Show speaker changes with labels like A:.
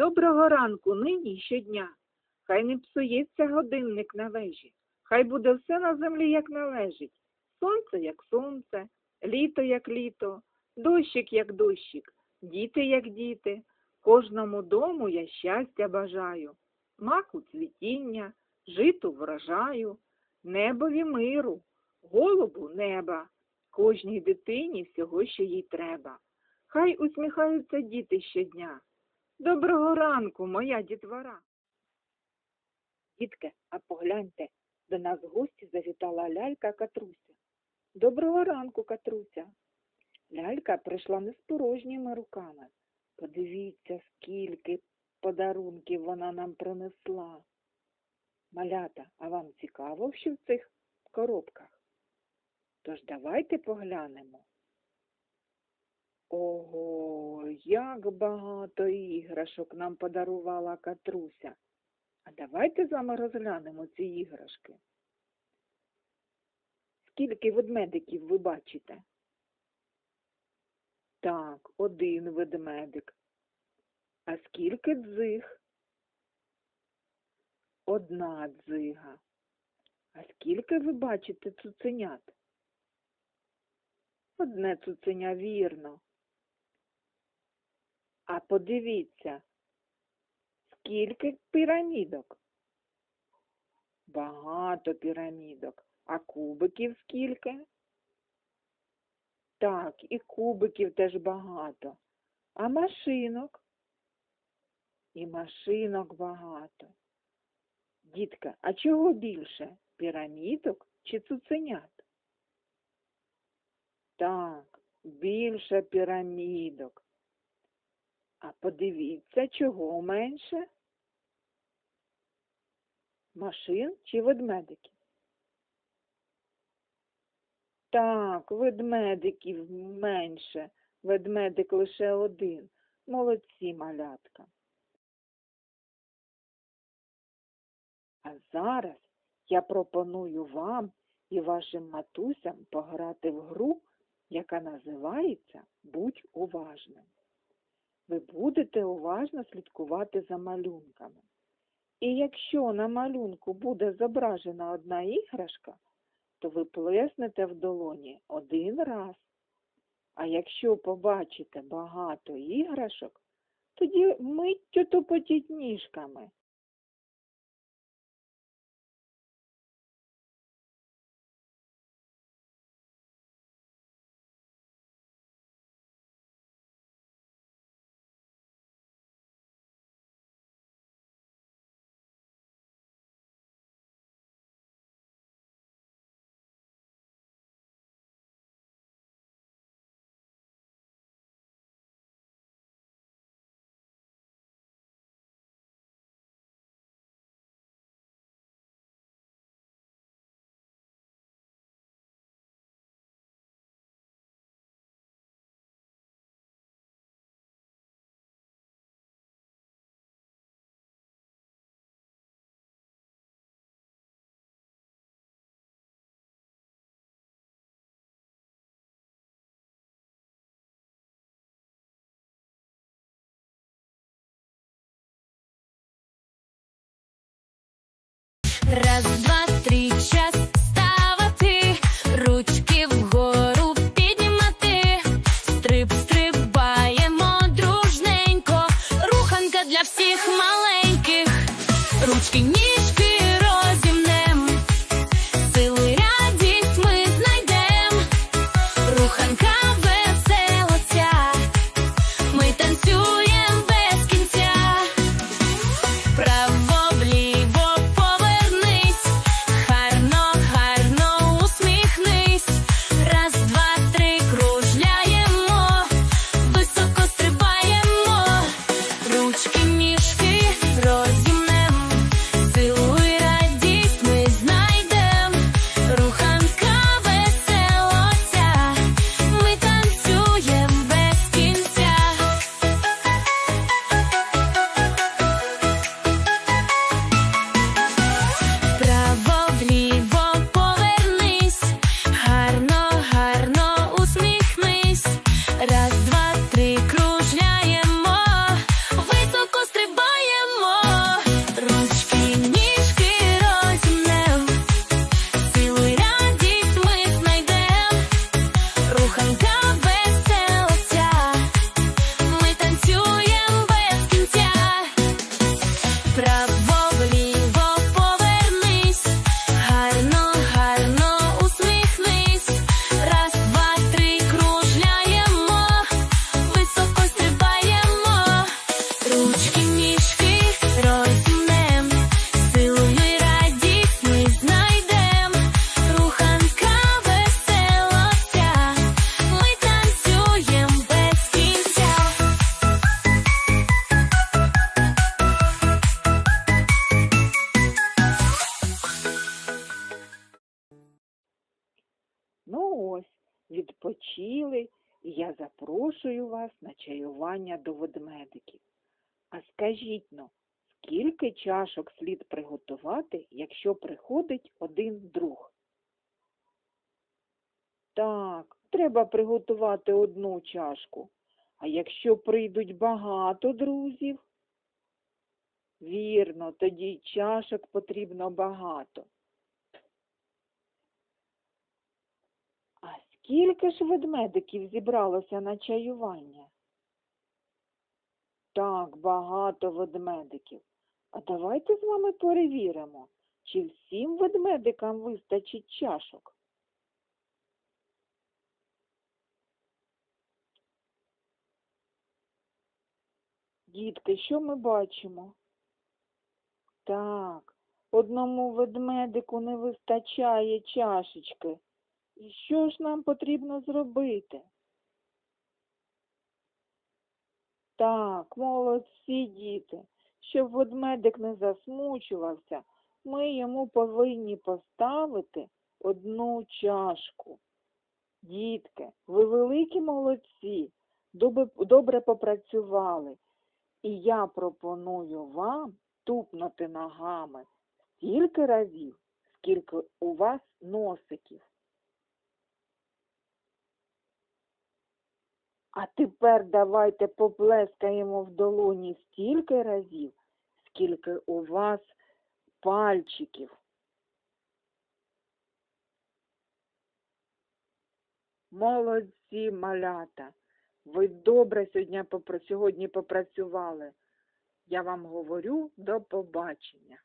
A: Доброго ранку нині й щодня. Хай не псується годинник на вежі. Хай буде все на землі, як належить. Сонце, як сонце, літо, як літо, дощик, як дощик, діти, як діти. Кожному дому я щастя бажаю, маку цвітіння, житу врожаю, небові миру, голубу неба, кожній дитині всього, що їй треба. Хай усміхаються діти щодня. Доброго ранку, моя дітвора. Дітки, а погляньте, до нас в гості завітала лялька Катруся. Доброго ранку, Катруся. Лялька прийшла не з порожніми руками. Подивіться, скільки подарунків вона нам принесла. Малята, а вам цікаво, що в цих коробках? Тож давайте поглянемо. Ого, як багато іграшок нам подарувала Катруся. А давайте з вами розглянемо ці іграшки. Скільки ведмедиків ви бачите? Так, один ведмедик. А скільки дзиг? Одна дзига. А скільки ви бачите цуценят? Одне цуценя вірно. А подивіться, скільки пірамідок? Багато пірамідок. А кубиків скільки? Так, і кубиків теж багато. А машинок? І машинок багато. Дітка, а чого більше? Пірамідок чи цуценят? Так, більше пірамідок. А подивіться, чого менше? Машин чи ведмедиків? Так, ведмедиків менше. Ведмедик лише один. Молодці, малятка. А зараз я пропоную вам і вашим матусям пограти в гру, яка називається Будь уважним. Ви будете уважно слідкувати за малюнками. І якщо на малюнку буде зображена одна іграшка, то ви плеснете в долоні один раз. А якщо побачите багато іграшок, тоді миттю тупотіть ніжками.
B: Раз, два, три, час. Ставити, ручки вгору піднімати, стрип, стрибаємо дружненько, руханка для всіх маленьких, ручки, ніжки розімнем, сили радість ми знайдем,
A: Ну ось, відпочили, і я запрошую вас на чаювання до ведмедиків. А скажіть но, скільки чашок слід приготувати, якщо приходить один друг? Так, треба приготувати одну чашку. А якщо прийдуть багато друзів? Вірно, тоді чашок потрібно багато. А скільки ж ведмедиків зібралося на чаювання? Так, багато ведмедиків. А давайте з вами перевіримо, чи всім ведмедикам вистачить чашок. Дітки, що ми бачимо? Так, одному ведмедику не вистачає чашечки. І що ж нам потрібно зробити? Так, молодці діти. Щоб ведмедик не засмучувався, ми йому повинні поставити одну чашку. Дітки, ви великі молодці, добре, попрацювали. І я пропоную вам тупнути ногами стільки разів, скільки у вас носиків. А тепер давайте поплескаємо в долоні стільки разів, скільки у вас пальчиків. Молодці, малята. Ви добре сьогодні попрацювали. Я вам говорю до побачення.